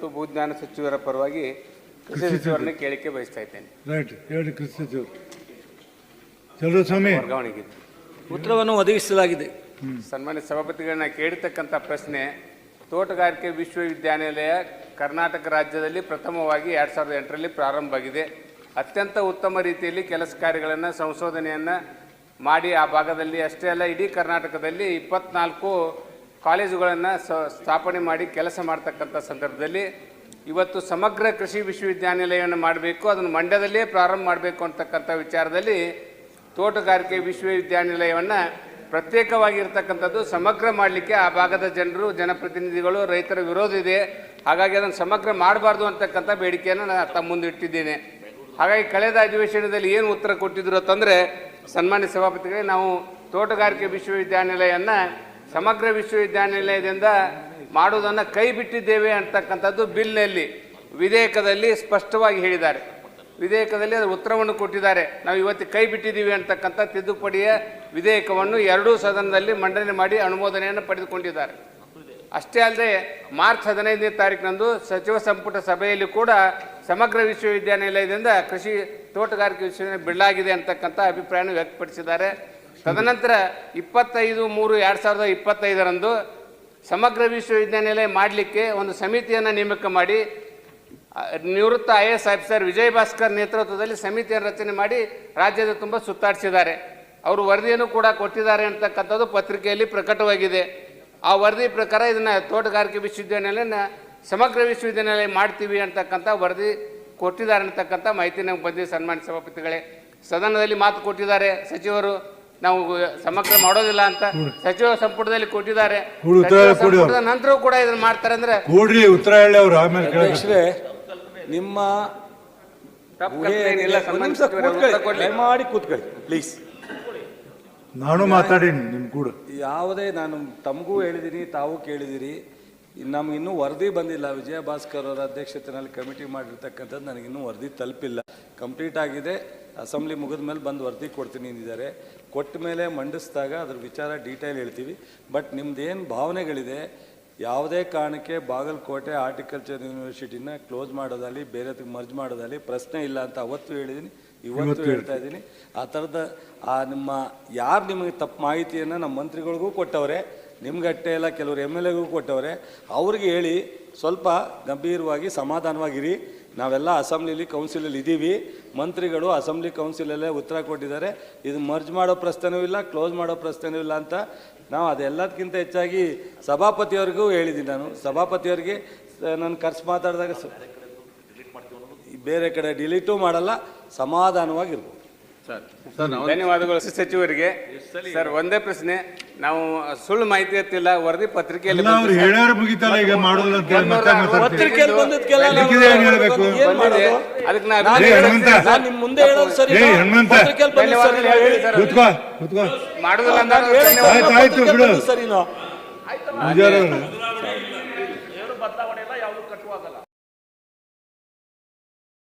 ಮತ್ತು ಭೂಜ್ಞಾನ ಸಚಿವರ ಪರವಾಗಿ ಕೃಷಿ ಸಚಿವರನ್ನ ಕೇಳಿಕೆ ಬಯಸ್ತಾ ಇದ್ದೇನೆ. ರೈಟ್ ಹೇಳಿ ಕೃಷಿ ಸಚಿವರು ಚಲೋ ಸ್ವಾಮಿ. ವರ್ಗಾವಣೆಗೆ. ಉತ್ತರವನ್ನು ಒದಗಿಸಲಾಗಿದೆ. ಸನ್ಮಾನ್ಯ ಸಭಾಪತಿಗಳನ್ನ ಕೇಳಿರ್ತಕ್ಕಂಥ ಪ್ರಶ್ನೆ ತೋಟಗಾರಿಕೆ ವಿಶ್ವವಿದ್ಯಾನಿಲಯ ಕರ್ನಾಟಕ ರಾಜ್ಯದಲ್ಲಿ ಪ್ರಥಮವಾಗಿ ಎರಡ್ ಸಾವಿರದ ಎಂಟರಲ್ಲಿ ಪ್ರಾರಂಭವಾಗಿದೆ ಅತ್ಯಂತ ಉತ್ತಮ ರೀತಿಯಲ್ಲಿ ಕೆಲಸ ಕಾರ್ಯಗಳನ್ನು ಸಂಶೋಧನೆಯನ್ನು ಮಾಡಿ ಆ ಭಾಗದಲ್ಲಿ ಅಷ್ಟೇ ಅಲ್ಲ ಇಡೀ ಕರ್ನಾಟಕದಲ್ಲಿ ಇಪ್ಪತ್ನಾಲ್ಕು ಕಾಲೇಜುಗಳನ್ನು ಸ್ಥಾಪನೆ ಮಾಡಿ ಕೆಲಸ ಮಾಡ್ತಕ್ಕಂಥ ಸಂದರ್ಭದಲ್ಲಿ ಇವತ್ತು ಸಮಗ್ರ ಕೃಷಿ ವಿಶ್ವವಿದ್ಯಾನಿಲಯವನ್ನು ಮಾಡಬೇಕು, ಅದನ್ನು ಮಂಡ್ಯದಲ್ಲೇ ಪ್ರಾರಂಭ ಮಾಡಬೇಕು ಅಂತಕ್ಕಂಥ ವಿಚಾರದಲ್ಲಿ ತೋಟಗಾರಿಕೆ ವಿಶ್ವವಿದ್ಯಾನಿಲಯವನ್ನು ಪ್ರತ್ಯೇಕವಾಗಿರ್ತಕ್ಕಂಥದ್ದು ಸಮಗ್ರ ಮಾಡಲಿಕ್ಕೆ ಆ ಭಾಗದ ಜನರು, ಜನಪ್ರತಿನಿಧಿಗಳು, ರೈತರ ವಿರೋಧ ಇದೆ. ಹಾಗಾಗಿ ಅದನ್ನು ಸಮಗ್ರ ಮಾಡಬಾರ್ದು ಅಂತಕ್ಕಂಥ ಬೇಡಿಕೆಯನ್ನು ನಾನು ತಮ್ಮ ಮುಂದೆ ಇಟ್ಟಿದ್ದೇನೆ. ಹಾಗಾಗಿ ಕಳೆದ ಅಧಿವೇಶನದಲ್ಲಿ ಏನು ಉತ್ತರ ಕೊಟ್ಟಿದ್ರು ಅಂತಂದರೆ, ಸನ್ಮಾನ್ಯ ಸಭಾಪತಿಗಳೇ, ನಾವು ತೋಟಗಾರಿಕೆ ವಿಶ್ವವಿದ್ಯಾನಿಲಯವನ್ನು ಸಮಗ್ರ ವಿಶ್ವವಿದ್ಯಾನಿಲಯದಿಂದ ಮಾಡುವುದನ್ನು ಕೈ ಬಿಟ್ಟಿದ್ದೇವೆ ಅಂತಕ್ಕಂಥದ್ದು ಬಿಲ್ನಲ್ಲಿ. ವಿಧೇಯಕದಲ್ಲಿ ಸ್ಪಷ್ಟವಾಗಿ ಹೇಳಿದ್ದಾರೆ. ವಿಧೇಯಕದಲ್ಲಿ ಅದರ ಉತ್ತರವನ್ನು ಕೊಟ್ಟಿದ್ದಾರೆ. ನಾವು ಇವತ್ತು ಕೈ ಬಿಟ್ಟಿದ್ದೀವಿ ಅಂತಕ್ಕಂಥ ತಿದ್ದುಪಡಿಯ ವಿಧೇಯಕವನ್ನು ಎರಡೂ ಸದನದಲ್ಲಿ ಮಂಡನೆ ಮಾಡಿ ಅನುಮೋದನೆಯನ್ನು ಪಡೆದುಕೊಂಡಿದ್ದಾರೆ. ಅಷ್ಟೇ ಅಲ್ಲದೆ ಮಾರ್ಚ್ ಹದಿನೈದನೇ ತಾರೀಕಿನಂದು ಸಚಿವ ಸಂಪುಟ ಸಭೆಯಲ್ಲಿ ಕೂಡ ಸಮಗ್ರ ವಿಶ್ವವಿದ್ಯಾನಿಲಯದಿಂದ ಕೃಷಿ ತೋಟಗಾರಿಕೆ ವಿಶ್ವವಿದ್ಯಾಲಯ ಬಿಡಲಾಗಿದೆ ಅಂತಕ್ಕಂಥ ಅಭಿಪ್ರಾಯವನ್ನು ವ್ಯಕ್ತಪಡಿಸಿದ್ದಾರೆ. ತದನಂತರ ಇಪ್ಪತ್ತೈದು ಮೂರು ಎರಡು ಸಾವಿರದ ಇಪ್ಪತ್ತೈದರಂದು ಸಮಗ್ರ ವಿಶ್ವವಿದ್ಯಾನಿಲಯ ಮಾಡಲಿಕ್ಕೆ ಒಂದು ಸಮಿತಿಯನ್ನು ನೇಮಕ ಮಾಡಿ ನಿವೃತ್ತ I S officer Vijay Bhaskar ನೇತೃತ್ವದಲ್ಲಿ ಸಮಿತಿಯನ್ನು ರಚನೆ ಮಾಡಿ ರಾಜ್ಯದ ತುಂಬ ಸುತ್ತಾಡಿಸಿದ್ದಾರೆ. ಅವರು ವರದಿಯನ್ನು ಕೂಡ ಕೊಟ್ಟಿದ್ದಾರೆ ಅಂತಕ್ಕಂಥದ್ದು ಪತ್ರಿಕೆಯಲ್ಲಿ ಪ್ರಕಟವಾಗಿದೆ. ಆ ವರದಿ ಪ್ರಕಾರ ಇದನ್ನು ತೋಟಗಾರಿಕೆ ವಿಶ್ವವಿದ್ಯಾನಿಲಯನ ಸಮಗ್ರ ವಿಶ್ವವಿದ್ಯಾನಿಲಯ ಮಾಡ್ತೀವಿ ಅಂತಕ್ಕಂಥ ವರದಿ ಕೊಟ್ಟಿದ್ದಾರೆ ಅಂತಕ್ಕಂಥ ಮಾಹಿತಿ ನಮ್ಗೆ ಬಂದಿದೆ ಸನ್ಮಾನ್ಯ ಸಭಾಪತಿಗಳೇ. ಸದನದಲ್ಲಿ ಮಾತು ಕೊಟ್ಟಿದ್ದಾರೆ ಸಚಿವರು. ನಾವು ಸಮಗ್ರ ಮಾಡೋದಿಲ್ಲ ಅಂತ ಸಚಿವ ಸಂಪುಟದಲ್ಲಿ ಕೊಟ್ಟಿದ್ದಾರೆ. ಸಚಿವ ಕೊಡು. ಸಂಪುಟದ ನಂತರವೂ ಕೂಡ ಇದನ್ನ ಮಾಡ್ತಾರೆ ಅಂದ್ರೆ ಕೂಡ್ರಿ ಉತ್ತರ ಹೇಳಿ ಅವ್ರು ಆಮೇಲೆ ನಿಮ್ಮ ಮಾಡಿ ಕೂತ್ಕೊಳ್ಳಿ. ಕೊಡ್ಲಿ. ದಯಮಾಡಿ ಕೂತ್ಕೊಳ್ಳಿ ಪ್ಲೀಸ್ ನಾನು ಮಾತಾಡೀನಿ ನಿಮ್ ಕೂಡ. ಯಾವುದೇ ನಾನು ತಮಗೂ ಹೇಳಿದ್ದೀನಿ ತಾವು ಕೇಳಿದಿರಿ. ನಮ್ಗೆ ಇನ್ನೂ ವರದಿ ಬಂದಿಲ್ಲ ವಿಜಯ ಭಾಸ್ಕರ್ ಅವರ ಅಧ್ಯಕ್ಷತೆಯಲ್ಲಿ ಕಮಿಟಿ ಮಾಡಿರ್ತಕ್ಕಂಥದ್ದು ನನಗಿನ್ನೂ ವರದಿ ತಲುಪಿಲ್ಲ. ಕಂಪ್ಲೀಟ್ ಆಗಿದೆ. ಅಸೆಂಬ್ಲಿ ಮುಗಿದ ಮೇಲೆ ಬಂದು ವರದಿ ಕೊಡ್ತೀನಿ ಅಂದಿದ್ದಾರೆ. ಕೊಟ್ಟ ಮೇಲೆ ಮಂಡಿಸಿದಾಗ ಅದ್ರ ವಿಚಾರ ಡೀಟೇಲ್ ಹೇಳ್ತೀವಿ. ಬಟ್ ನಿಮ್ಮದೇನು ಭಾವನೆಗಳಿದೆ ಯಾವುದೇ ಕಾರಣಕ್ಕೆ ಬಾಗಲಕೋಟೆ ಆರ್ಟಿಕಲ್ಚರ್ ಯೂನಿವರ್ಸಿಟಿನ ಕ್ಲೋಸ್ ಮಾಡೋದಾಗಲಿ ಬೇರೆ ಮರ್ಜ್ ಮಾಡೋದಾಗಲಿ ಪ್ರಶ್ನೆ ಇಲ್ಲ ಅಂತ ಅವತ್ತು ಹೇಳಿದ್ದೀನಿ ಇವತ್ತು ಹೇಳ್ತಾ ಇದ್ದೀನಿ. ಆ ಥರದ ಆ ನಿಮ್ಮ ಯಾರು ನಿಮಗೆ ತಪ್ಪು ಮಾಹಿತಿಯನ್ನು ನಮ್ಮ ಮಂತ್ರಿಗಳಿಗೂ ಕೊಟ್ಟವ್ರೆ ನಿಮ್ಗೆ ಅಷ್ಟೇ ಎಲ್ಲ ಕೆಲವರು ಎಂ ಎಲ್ ಎಗೂ ಕೊಟ್ಟವ್ರೆ ಅವ್ರಿಗೆ ಹೇಳಿ ಸ್ವಲ್ಪ ಗಂಭೀರವಾಗಿ ಸಮಾಧಾನವಾಗಿರಿ. ನಾವೆಲ್ಲ ಅಸೆಂಬ್ಲಿಲಿ ಕೌನ್ಸಿಲಲ್ಲಿ ಇದ್ದೀವಿ. ಮಂತ್ರಿಗಳು ಅಸೆಂಬ್ಲಿ ಕೌನ್ಸಿಲಲ್ಲೇ ಉತ್ತರ ಕೊಟ್ಟಿದ್ದಾರೆ. ಇದು ಮರ್ಜ್ ಮಾಡೋ ಪ್ರಶ್ನೆನೂ ಇಲ್ಲ, ಕ್ಲೋಸ್ ಮಾಡೋ ಪ್ರಶ್ನೆನೂ ಇಲ್ಲ ಅಂತ ನಾವು ಅದೆಲ್ಲದಕ್ಕಿಂತ ಹೆಚ್ಚಾಗಿ ಸಭಾಪತಿಯವ್ರಿಗೂ ಹೇಳಿದ್ದೀನಿ ನಾನು. ಸಭಾಪತಿಯವ್ರಿಗೆ ನಾನು ಖರ್ಚು ಮಾತಾಡಿದಾಗ ಬೇರೆ ಕಡೆ ಡಿಲೀಟೂ ಮಾಡಲ್ಲ, ಸಮಾಧಾನವಾಗಿರ್ಬೋದು. ಧನ್ಯವಾದಗಳು ಕೃಷಿ ಸಚಿವರಿಗೆ. ಸರ್ ಒಂದೇ ಪ್ರಶ್ನೆ. ನಾವು ಸುಳ್ಳು ಮಾಹಿತಿ ಎತ್ತಿಲ್ಲ ವರದಿ ಪತ್ರಿಕೆಯಲ್ಲಿ ಎಲ್ಲ ಅವ್ರು ಹೇಳ್ಯಾರ ಮುಗಿತಲ್ಲ ಈಗ ಮಾಡೋದಿಲ್ಲ